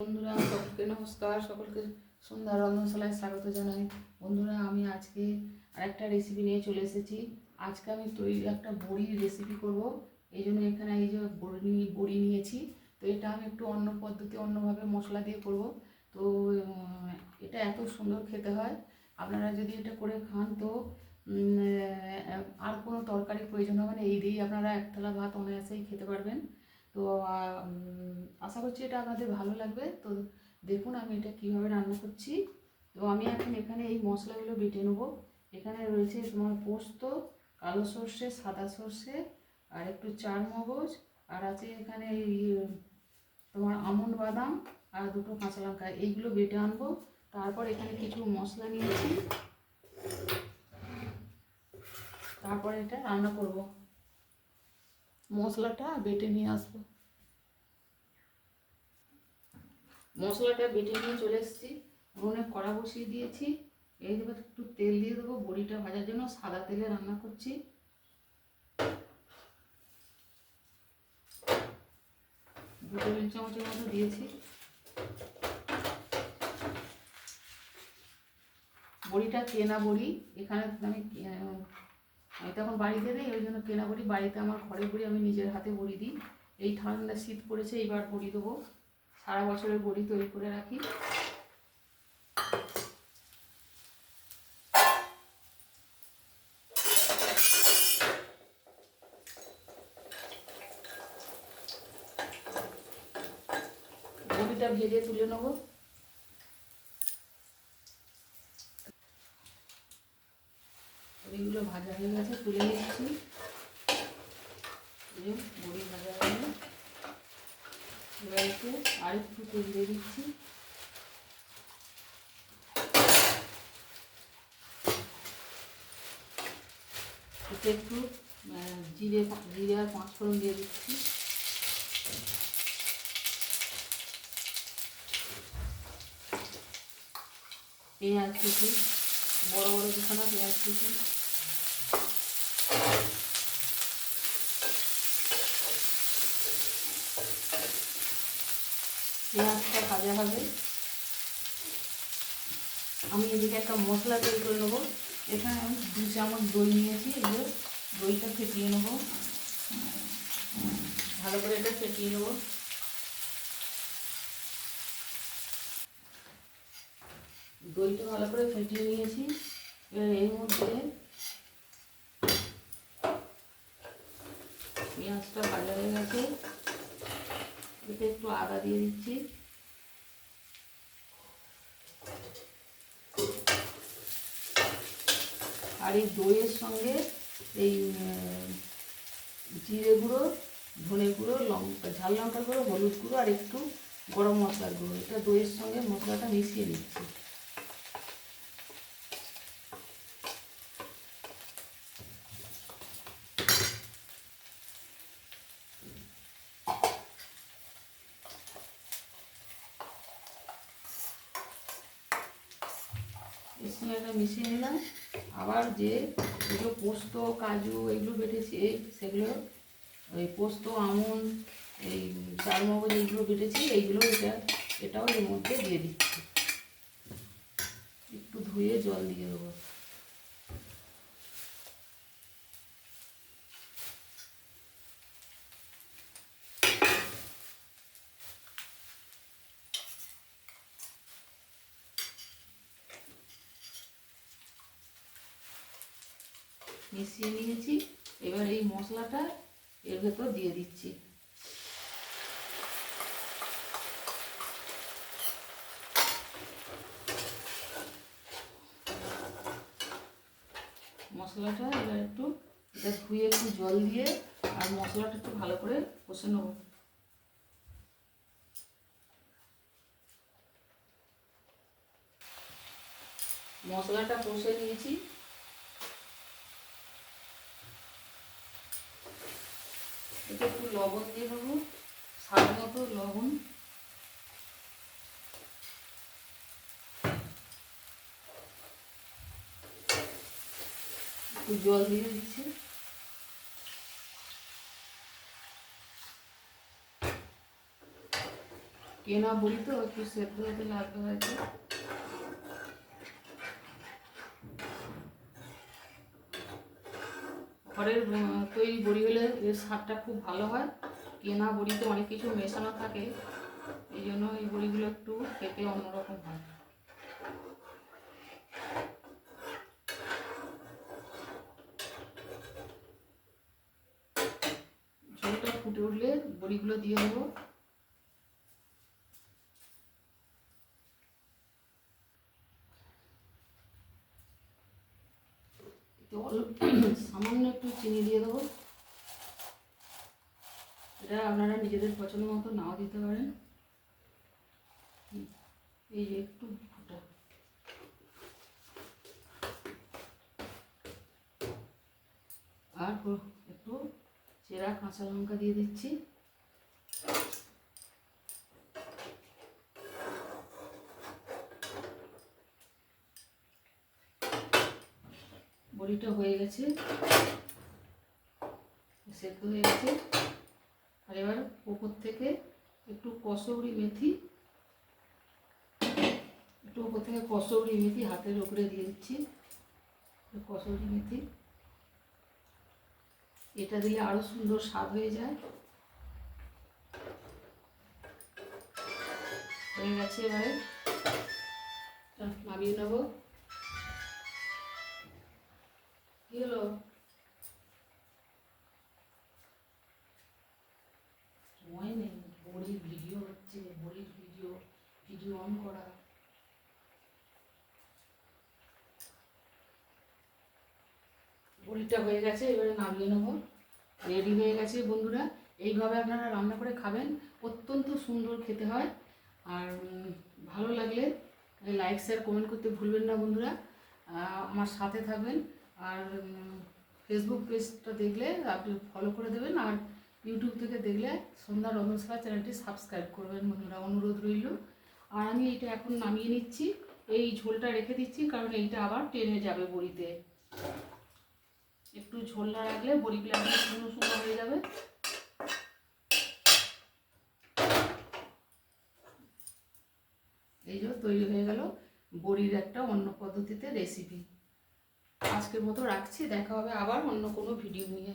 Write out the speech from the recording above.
বন্ধুরা, সকলকে নমস্কার, সকলকে সন্ধ্যা রন্ধনশালায় স্বাগত জানাই। বন্ধুরা, আমি আজকে আরেকটা রেসিপি নিয়ে চলে এসেছি। আজকে আমি তৈরি একটা বড়ির রেসিপি করব। এই জন্য এখানে এই যে বড়ি বড়ি নিয়েছি, তো এটা আমি একটু অন্য পদ্ধতি, অন্যভাবে মশলা দিয়ে করব। তো এটা এত সুন্দর খেতে হয়। আপনারা যদি এটা করে খান তো আর কোনো তরকারি প্রয়োজন হবে না। এই দিয়েই আপনারা এক থালা ভাত অনায়াসেই খেতে পারবেন। তো আশা করছি এটা আপনাদের ভালো লাগবে। তো দেখুন আমি এটা কীভাবে রান্না করছি। তো আমি এখন এখানে এই মশলাগুলো বেটে নেব। এখানে রয়েছে তোমার পোস্ত, কালো সর্ষে, সাদা সর্ষে আর একটু চার মগজ আর আছে এখানে তোমার আমন্ড বাদাম আর দুটো কাঁচা লঙ্কা। এইগুলো বেটে আনব। তারপর এখানে কিছু মশলা নিয়েছি। তারপরে এটা রান্না করব। মশলাটা বেটে নিয়ে আসব। মশলাটা বেটে নিয়ে চলে এসেছি। উনুনে কড়া বসিয়ে দিয়েছি। এই দেবো একটু তেল দিয়ে দেবো, বড়িটা ভাজার জন্য সাদা তেলে রান্না করছি। দু টেবিল চামচের মতো দিয়েছি। বড়িটা কেনা বড়ি। এখানে আমি আমি তখন বাড়িতে নেই, ওই জন্য কেনা বড়ি বাড়িতে আমার ঘরে বড়ি আমি নিজের হাতে বড়ি দিই। এই ঠান্ডা শীত পড়েছে, এইবার বড়ি দেবো। সারা বছরের বড়ি তৈরি করে রাখি। বড়িটা ভেজে তুলে নেব বড়িগুলো ভাজা হয়ে গেছে, তুলে নিচ্ছি। বড়ি ভাজা হয়ে এবার একটু আর একটু তেল দিয়ে দিচ্ছি। এতে একটু জিরে জিরে আর পাঁচফোড়ন দিয়ে দিচ্ছি। পেঁয়াজ কুচি, বড় বড় দুখানা পেঁয়াজ কুচি। পেঁয়াজটা ভাজা হবে। আমি এদিকে একটা মশলা তৈরি করে নেব। এখানে আমি দু চামচ দই নিয়েছি, এগুলো দইটা ফেটিয়ে নেব। ভালো করে এটা ফেটিয়ে নেব। দইটা ভালো করে ফেটিয়ে নিয়েছি। এবার এর মধ্যে পেঁয়াজটা ভাজা হয়ে গেছে। এতে একটু আদা দিয়ে দিচ্ছি। আর এই দইয়ের সঙ্গে এই জিরে গুঁড়ো, ধনে গুঁড়ো, লঙ্কা, ঝাল লঙ্কার গুঁড়ো, হলুদ গুঁড়ো আর একটু গরম মশলার গুঁড়ো। এটা দইয়ের সঙ্গে মশলাটা মিশিয়ে দিচ্ছি একটা মিশিয়ে নিলাম, আবার যে এগুলো পোস্ত, কাজু এগুলো বেটেছি, এই সেগুলো ওই পোস্ত, আমন, এই চারমগজ এইগুলো বেটেছি, এইগুলো এটা, এটাও এর মধ্যে দিয়ে দিচ্ছি। একটু ধুয়ে জল দিয়ে দেবো। মিশিয়ে নিয়েছি। এবার এই মশলাটা এর ভেতর দিয়ে দিচ্ছি। মশলাটা এবার একটু, এটা ধুয়ে একটু জল দিয়ে আর মশলাটা একটু ভালো করে কষে নেব। মশলাটা কষে নিয়েছি। এতে একটু লবণ দিয়ে দেবো, স্বাদ মতো লবণ। একটু জল দিয়ে দিচ্ছি। কেনা বড়ি তো, একটু সেদ্ধ হতে লাগবে হয়তো। ঘরের তৈরি বড়ি হলে এর স্বাদটা খুব ভালো হয়। কেনা বড়িতে অনেক কিছু মেশানো থাকে। এই জন্য এই বড়িগুলো একটু খেতে অন্যরকম হয়। ফুটে উঠলে বড়িগুলো দিয়ে দেবো। একটু অল্প সামান্য একটু চিনি দিয়ে দেবো। এটা আপনারা নিজেদের পছন্দ মতো নাও দিতে পারেন। এই যে একটু আর একটু চেরা কাঁচা লঙ্কা দিয়ে দিচ্ছি। বড়িটা হয়ে গেছে। সেদ্ধ হয়ে গেছে। আর এবার উপর থেকে একটু কসৌরি মেথি, একটু ওপর থেকে কসৌরি মেথি হাতের উপরে দিয়ে দিচ্ছি। কসৌরি মেথি, এটা দিলে আরও সুন্দর স্বাদ হয়ে যায়। হয়ে গেছে এবারে, নামিয়ে নেব। হচ্ছে বড়ির ভিডিও ভিডিও অন করা। বড়িটা হয়ে গেছে, এবারে নামিয়ে নেব। রেডি হয়ে গেছে বন্ধুরা। এইভাবে আপনারা রান্না করে খাবেন। অত্যন্ত সুন্দর খেতে হয়। আর ভালো লাগলে লাইক শেয়ার কমেন্ট করতে ভুলবেন না বন্ধুরা। আমার সাথে থাকবেন। আর ফেসবুক পেজটা দেখলে আপনি ফলো করে দেবেন। আর ইউটিউব থেকে দেখলে সন্ধ্যা রন্ধনশালা চ্যানেলটি সাবস্ক্রাইব করবেন বন্ধুরা, অনুরোধ রইল। আর আমি এটা এখন নামিয়ে নিচ্ছি। এই ঝোলটা রেখে দিচ্ছি, কারণ এইটা আবার টেনে যাবে বড়িতে। একটু ঝোল না রাখলে বড়িগুলো একদম শুকনো শুকনো হয়ে যাবে। এই যে তৈরি হয়ে গেল বড়ির একটা অন্য পদ্ধতিতে রেসিপি আজকের মতো রাখছি, দেখা হবে আবার অন্য কোনো ভিডিও নিয়ে।